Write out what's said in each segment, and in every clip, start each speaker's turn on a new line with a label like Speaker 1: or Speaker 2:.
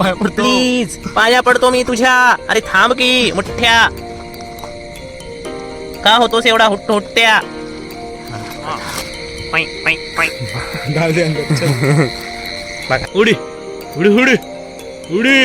Speaker 1: पाय पडतो.
Speaker 2: प्लीज पाया पडतो मी तुझ्या. अरे थांब की मुठ्या का होतोस एवढा हुट्ट हुट्ट्या? पै, पै, पै.
Speaker 1: घाल दे अंगात, चल.
Speaker 2: बघा उडी उडी उडी उडी.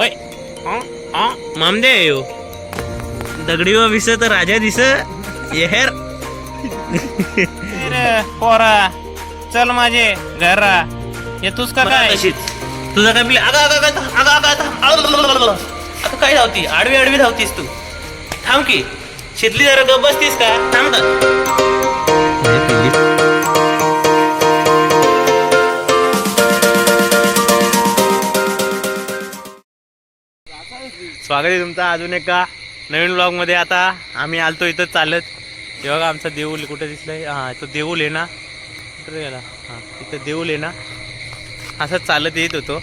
Speaker 2: ओय आ, आ, मामदेव दगडी व विस तर राजा दिस येहेर पोरा चल माझे घरा येतोस का काय? तुझं काय मी अगं अगं अगं अगं अगं आता काय धावती आडवी आडवी धावतीस तू थांब की शितली जरा गप बसतीस का थांब ना स्वागत आहे तुमचं अजून एका नवीन ब्लॉगमध्ये आता आम्ही आलतो इथं चालत तेव्हा आमचं आमचा देऊल कुठे दिसलंय हां तो देऊल आहे ना कुठे गेला हां इथं देऊल आहे ना असं चालत येत होतो.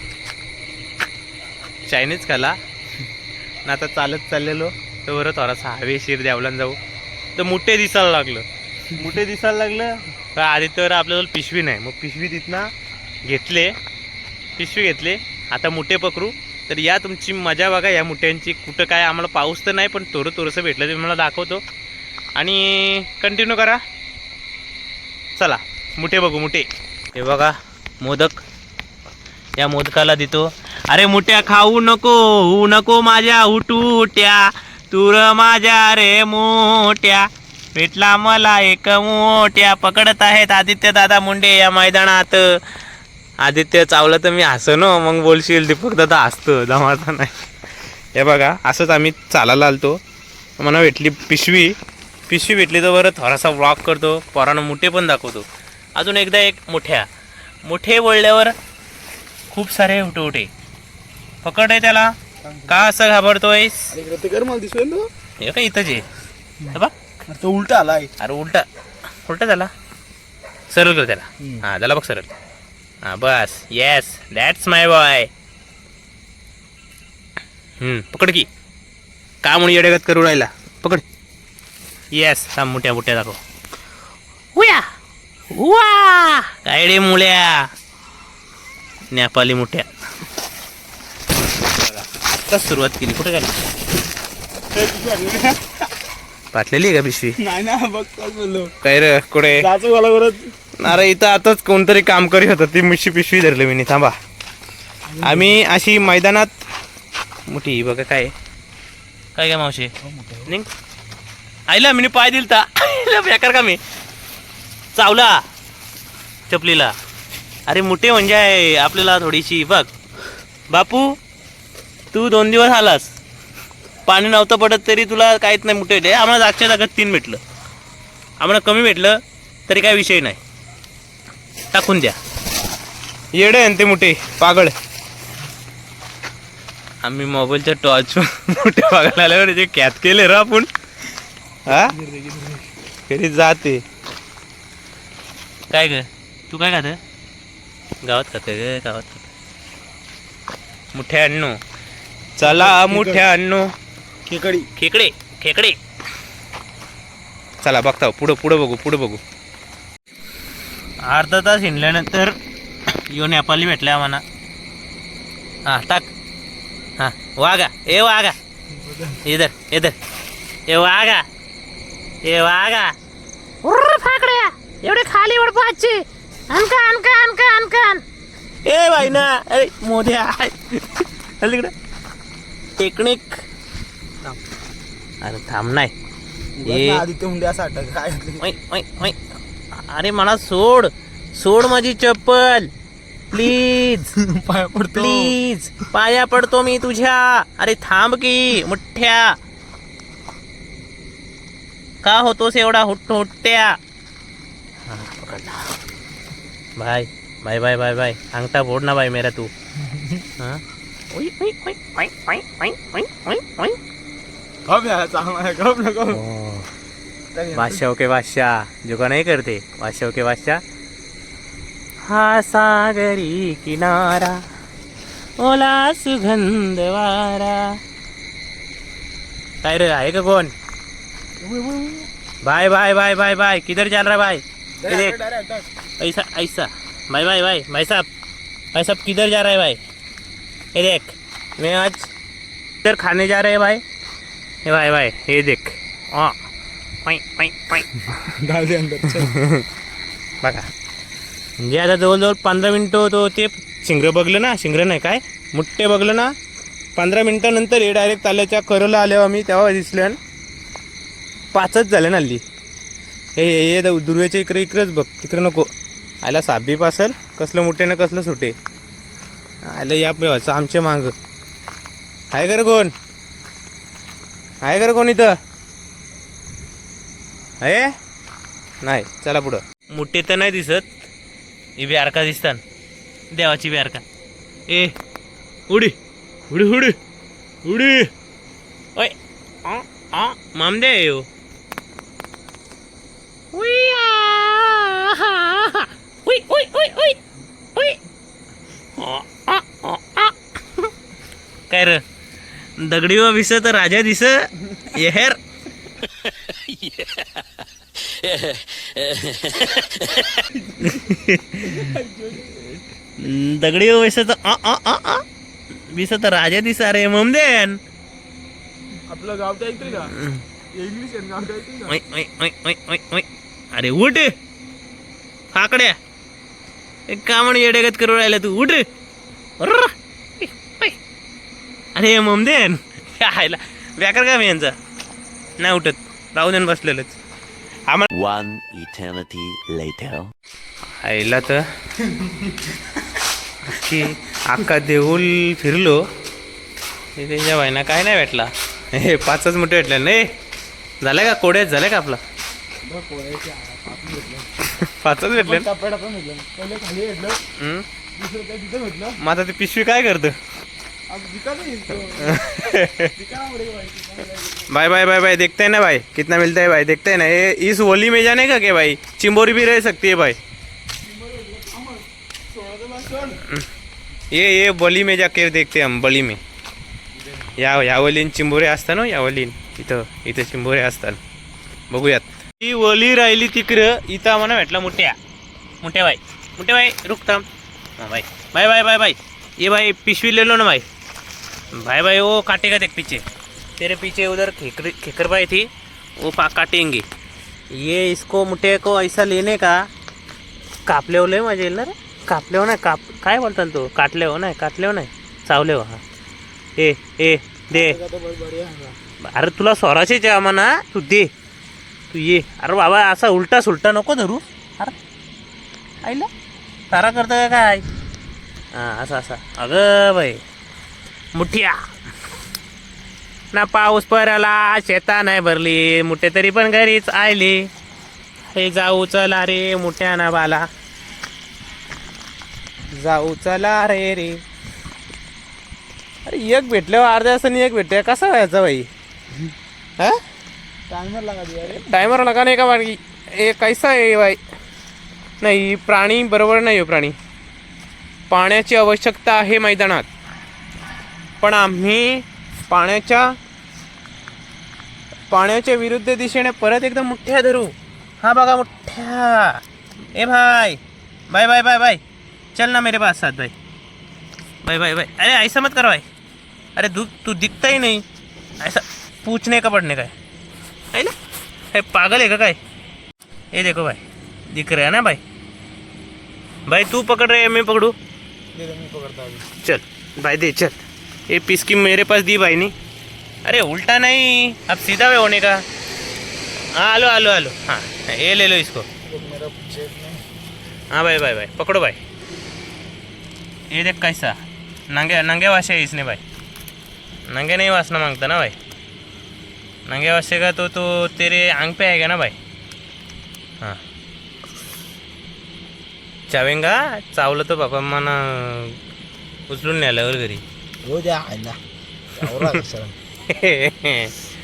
Speaker 2: चायनीज खाला. ना आता चालत चाललेलो. तर बरं थोडासा हवेशीर द्यावलान जाऊ. तर मुठे दिसायला लागलं. मुठे दिसायला लागलं? तर आधी तर आपल्याजवळ पिशवी नाही. मग पिशवी तिथनं घेतले. पिशवी घेतले. आता मुठे पकडू. तर या तुमची मजा बघा या मुठ्यांची कुठं काय आम्हाला पाऊस तर नाही पण थोडं थोडंसं भेटलं ते मला दाखवतो. आणि कंटिन्यू करा. चला. मुठे बघू मुठे हे बघा मोदक. या मोदकाला देतो. अरे मुठ्या खाऊ नको होऊ नको माझ्या उटूट्या तुर माझ्या रे मोठ्या. भेटला मला एक मोठ्या. पकडत आहेत आदित्य दादा मुंडे या मैदानात. आदित्य चावलं तर मी हसनो मग बोलशील दीपक दादा हसतो जमाचा नाही. हे बघा असंच आम्ही चालायला आलतो. मला भेटली पिशवी. पिशवी भेटली तर बरं थोडासा वॉक करतो पोरानं मुठे पण दाखवतो. अजून एकदा एक मोठ्या. मोठे वळल्यावर खूप सारे उठे उठे पकड आहे त्याला. का असं घाबरतोयस? हे का इथंच आहे? बघ.
Speaker 1: अरे तो उलटा आलाय
Speaker 2: अरे उलटा. उलटा झाला. सरळ कर त्याला. हां त्याला बघ सरळ. हां बस. येस दॅट्स माय बॉय पकड की. का म्हणून येडेगत करू राहिला? पकड. येस थांब मोठ्या मोठ्या दाखव. उया वा काय रे मुल्या? नेपाली मोठ्या. आत्ताच सुरुवात केली. कुठे गेली? पाटलेली आहे का पिशवी?
Speaker 1: नाही ना बघ काय
Speaker 2: रे कुठे? अरे इथं आताच कोणतरी काम करीत होतं. ती मिशी पिशवी धरली मी थांबा. आम्ही अशी मैदानात मोठी बघा काय काय काय मावशी? निघ. आईला मी पाय दिलता. बेकार का मी? चावला. चपलीला. अरे मोठे म्हणजे आहे आपल्याला थोडीशी बघ. बापू तू दोन दिवस आलास. पाणी नव्हतं पडत तरी तुला काहीच नाही मोठे भेटले आम्हाला जागच्या जागत तीन भेटलं. आम्हाला कमी भेटलं तरी काय विषय नाही. टाकून द्या. येडे आहे ना ते मोठे पागळ आम्ही मोबाईलच्या टॉर्च मोठे पागळ आल्यावर जे कॅच केले रा आपण. हा? घरी जाते. काय ग? तू काय खात गावात खात गावात खात मोठ्या अण्णू चला मोठ्या अण्णू
Speaker 1: खेकडी.
Speaker 2: खेकडे खेकडे. चला बघता पुढं पुढं बघू पुढं बघू. अर्धा तास हिंडल्यानंतर यो नेपाली भेटले आम्हाला. हां टाक. हां वागा ए वागा इधर इधर. ए वागा ए वागा
Speaker 3: उर्र फाकड्या. एवढे खाली उड पाचचे अनका अनका अनका
Speaker 2: ए बाई ना अरे मोद्या चल तिकडं. टेक्निक. अरे थांब नाही. ए.
Speaker 1: आदित्य हुंडे असा अटक काय
Speaker 2: ओय, ओय, ओय. अरे मला सोड. सोड माझी चप्पल. प्लीज.
Speaker 1: पाय पडतो.
Speaker 2: प्लीज. पाया पडतो मी तुझ्या. अरे थांब की मुठ्या का होतोस एवढा हुट्ट हुट्ट्या? हा, पकडला. भाई भाई भाई भाई भाई अंगठा फोड़ ना भाई मेरा तू। बादशाह के बादशाह जो का नहीं करते बादशाह के बादशाह। हा सागरी किनारा ओला सुगंध वारा काय रे आहे का कोण? Bye bye bye bye bye किधर चल रहा भाई? देख ऐसा ऐसा। भाई भाई भाई भाई साहब भाई साहब किधर जा रहा है भाई? ये देख मैं आज इधर खाने जा रहे हैं भाई। ये भाई भाई ये देख। हाँ। पाई पाई पाई।
Speaker 1: डाल दे अंदर.
Speaker 2: बघा। म्हणजे आता जवळजवळ पंधरा मिनटं तो ते शिंगर बघलं ना शिंगर नाही काय? मुठ्ठे बघलं ना. पंधरा मिनटानंतर हे डायरेक्ट ताल्याच्या करला आलो आम्ही तेव्हा दिसलं पाचच झाले ना हल्ली. हे हे हे द- इकडे इकडेच बघ तिकडे नको. आयला साबी पासल कसलं मोठे ना कसलं सुटे आलं या पेवाचं आमचे मांग. आहे कर कोण? आहे कर कोण इथं? आहे नाही चला पुढं. मोठे तर नाही दिसत. हे बिहारका दिसतात देवाची बिहारका ए उडी उडी उडी उडी. ओय आ आ मामदे आहे हो
Speaker 3: उय्या. उय, उय, उय, उय. उय.
Speaker 2: आ, आ, आ, आ. काय र दगडी व विस तर राजा दिस येहेर दगडी व विस तर आ आ आ आ। विस तर राजा दिसा रे ममदेन
Speaker 1: आपलं गाव ते ऐकतोय का? इंग्लिश आहे गाव ते ऐकतोय का?
Speaker 2: ओय ओय ओय ओय ओय ओय अरे उठ। फाकड्या ए, का म्हण येडेगत करू राहिला तू उठ. अरे ममदेन. व्याकर का मी यांचा? नाही उठत. राहू देन बसलेलंच.
Speaker 4: later.
Speaker 2: आईला तर. की अख्खा देऊल फिरलो. हे त्यांच्या बाईना काय नाही भेटला. हे पाचच मोठे भेटले नाही झालं का? कोड्यात झालं का आपला? पाचच भेटलं? मग आता ती पिशवी काय करतं?
Speaker 1: पड़ेगा भाई
Speaker 2: भाई भाई भाई देखते हैं ना भाई कितना मिलता है भाई देखते हैं ना। ये इस होली में जाने का क्या भाई? चिंबोरी भी रह सकती है भाई। ये ये बली में जाके देखते हैं हम बली में। या यावलीन चिंबोरे असतात ना यावलीन। इथं इथं चिंबोरे असतात बघूयात। ही वली राहिली तिकडं इथं आम्हाला भेटला मोठ्या मोठ्या भाई मोठ्या भाई रुक थांब. हाँ भाई. भाई भाई भाई भाई. ये भाई पिशवी ले लो ना भाई. भाई भाई वो काटेगा देख पीछे। तेरे पीछे उधर खेकर खेकर भाई थी वो पा काटेंगे। ये इसको मुठे को ऐसा लेने का कापले हो लय येईल ना रे कापले हो नाही काप काय बोलता तो? काटले हो नाही काटले हो? नाही चावले हो हा। ए ए दे। अरे तुला स्वराचे जेव्हा म्हणा तू दे। तू ये। अरे बाबा असा उलटा सुलटा नको धरू। अरे आईला तारा करतं का काय? हां असं असा. अगं बाई. मुठ्या ना पाऊस पराला शेता नाही भरली मुठे तरी पण घरीच आली हे जाऊ चला रे मुठ्या ना बाला. जाऊ चला रे रे. अरे एक भेटल्यावर अर्ध्या तासाने एक भेटते कसा व्हायचा भाई हा?
Speaker 1: टाइमर लगा
Speaker 2: टायमर लगा नाही का बाकी? ए कैसा आहे भाई नाही प्राणी बरोबर नाही हो प्राणी. पाण्याची आवश्यकता आहे मैदानात. पण आम्ही पाण्याच्या पाण्याच्या विरुद्ध दिशेने परत एकदम मुठ्या धरू. हा बघा मुठ्या. ए भाई. Bye bye bye bye. चल ना मेरे पास साथ भाई भाई भाई भाई अरे ऐसा मत करो भाई. अरे तू तू दिखता ही नहीं. ऐसा पूछने का पड़ने का है? है ना? हे पागल है का काय? ये देखो भाई. दिख रहा है ना भाई? भाई तू पकड़ रहे है मैं पकड़ू?
Speaker 1: दे दे मैं पकड़ता
Speaker 2: चल भाई दे चल. ये पिस्की मेरे पास दी भाई ने अरे उल्टा नहीं अब सीधा वे होने का। हाँ आलो आलो आलो। हाँ ये ले लो इसको। हाँ भाई भाई भाई पकड़ो भाई। ये देख कैसा। नंगे नंगे वासे है इसने भाई। नंगे नहीं वासना मांगता ना भाई। नंगे वाशे का तो तो तेरे आंग पे आएगा ना भाई। हाँ। चावेंगा चावलं तर बाबा मना उचलून न्याल्यावर घरी।
Speaker 1: हो द्या आयला आवरा कशाला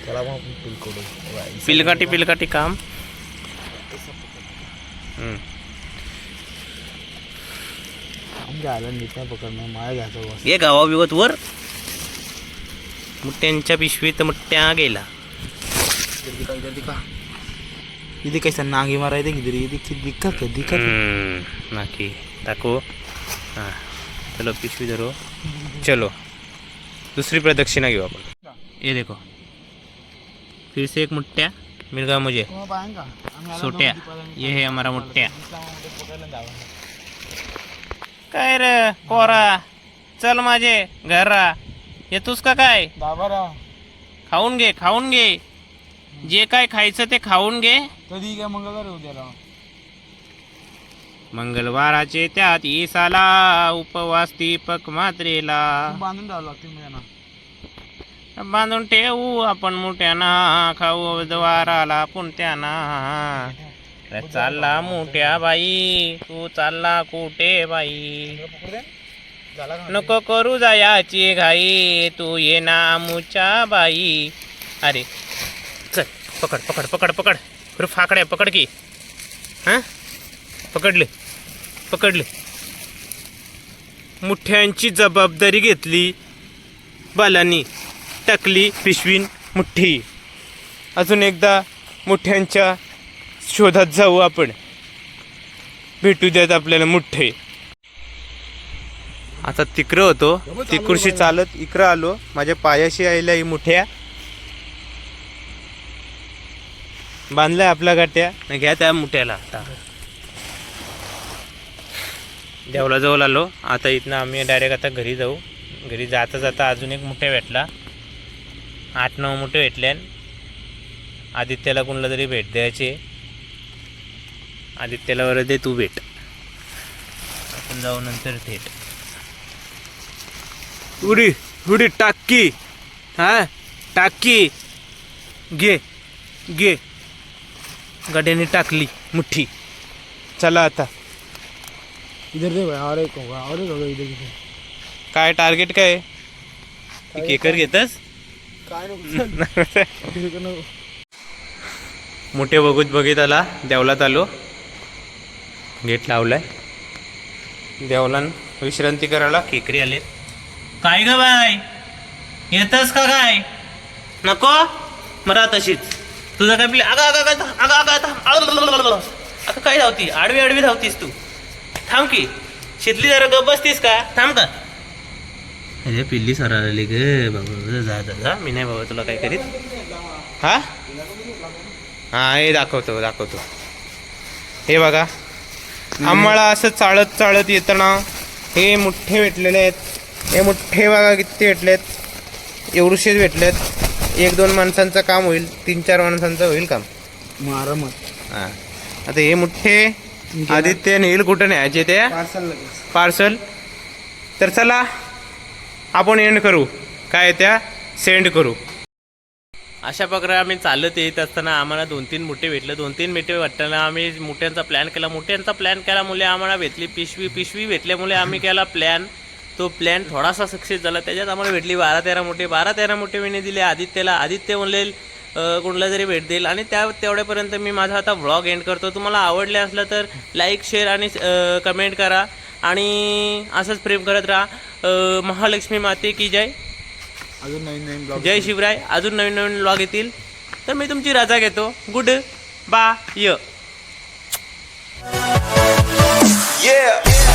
Speaker 1: त्याला मग आपण पिल करू राईस.
Speaker 2: पिलकाटी पिलकाटी काम हम्म.
Speaker 1: आम घ्यायला नीट नाही पकडणार माया घ्यायचं
Speaker 2: ये गावा बिवत वर? मुठ्यांच्या पिशवीत मुठ्या गेला.
Speaker 1: इधर दिखा इधर दिखा इधर कैसा नागी मारा देख इधर ये दिख दिखा क्या दिखा क्या?
Speaker 2: हम्म, नाकी टाको हां चलो पिशवी धरो. चलो. दूसरी प्रदक्षिणा घेऊ आपण. ये देखो. फिर से एक मुठ्ठ्या. मिल मुझे. सोट्या. ये है हमारा मुठ्ठ्या. काय रे पोरा? चल माझे घरा येतोस का काय? खाऊन घे खाऊन घे. जे काय खायचं ते खाऊन घे.
Speaker 1: कधी काय मंगळवार उद्याला.
Speaker 2: मंगळवाराचे त्यात ईसाला उपवास दीपक मात्रेला.
Speaker 1: बांधून द्यावं लागते मला
Speaker 2: बांधून ठेवू आपण मोठ्याना. खाऊ द्वाराला पुंट्याना चालला मोठ्या बाई. तू चालला कुठे बाई? नको करू जायाची घाई. तू ये ना मुच्या बाई. अरे चल पकड पकड पकड पकड. अरे फाकड्या पकड की. हां? पकडले पकडले. मुठ्यांची जबाबदारी घेतली बालांनी. टाकली पिशवीन मुठ्ठी. अजून एकदा मुठ्यांच्या शोधात जाऊ आपण. भेटू द्यात आपल्याला मुठ्ठे. आता तिकडं होतो. तिकडशी चालत इकडं आलो. माझ्या पायाशी आयल्या ही मुठ्या. बांधलाय आपल्या गाठ्या घ्या त्या मुठ्याला आता. देवला जवळ आलो. आता इथनं आम्ही डायरेक्ट आता घरी जाऊ. घरी जाता जाता अजून एक मुठ्या भेटला. आठ नऊ मुठे भेटल्यान आदित्याला कोणाला तरी भेट द्यायचे. आदित्याला वर दे तू भेट. आपण जाऊ नंतर थेट. उडी उडी टाकी. हा? टाकी. घे घे. गाड्याने टाकली मुठ्ठी चला आता.
Speaker 1: इधर दे भाई और एक होगा और एक होगा इधर
Speaker 2: काय टार्गेट काय? ती केकर घेतस?
Speaker 1: काय नको
Speaker 2: मोठे बघूत बघित आला देवलात आलो गेट लावलाय देवलान विश्रांती करायला केकरी आले काय ग बाय येतस का काय नको मरा तशीच तुझं काय पिले अगं अगं अगं अगं अगं अगं आता काय धावती आडवी आडवी धावतीस तू थांब की शितली जरा गप बसतीस का थांब का अरे पिल्ली सर आली ग बाबा जा जा जा. मी नाही बाबा तुला काय करीत. हा? हा हे दाखवतो दाखवतो. हे बघा. आम्हाला असं चाळत चाळत येताना हे मुठ्ठे भेटलेले आहेत. हे मुठ्ठे बघा किती भेटलेत. एवढेशेच भेटलेत. एक दोन माणसांचं काम होईल. तीन चार माणसांचं होईल काम. हां. आता हे मुठ्ठे आदित्य नेईल कुठं न्यायचे ते?
Speaker 1: पार्सल
Speaker 2: तर चला आपण एंड करू. काय त्या? सेंड करू. अशा प्रकारे आम्ही चालत येत असताना आम्हाला दोन तीन मुठे भेटले. दोन तीन मिठे भेटताना आम्ही मुठ्यांचा प्लॅन केला. मुठ्यांचा प्लॅन केल्यामुळे आम्हाला भेटली. पिशवी पिशवी भेटल्यामुळे आम्ही केला प्लॅन तो प्लॅन थोडासा सक्सेस झाला. त्याच्यात आम्हाला भेटली बारा तेरा मोठे. बारा तेरा मोठे मी दिले. आदित्यला. आदित्य म्हणले अं, कोणाला तरी भेट देईल. आणि त्या तेवढ्यापर्यंत मी माझा आता व्लॉग एंड करतो. तुम्हाला आवडले असलं तर लाईक शेअर आणि कमेंट करा. आणि असंच प्रेम करत राहा. महालक्ष्मी माते की जय.
Speaker 1: अजून नवीन नवीन ब्लॉग
Speaker 2: जय शिवराय अजून नवीन नवीन ब्लॉग येतील. तर मी तुमची रजा घेतो. Good bye
Speaker 4: Yeah.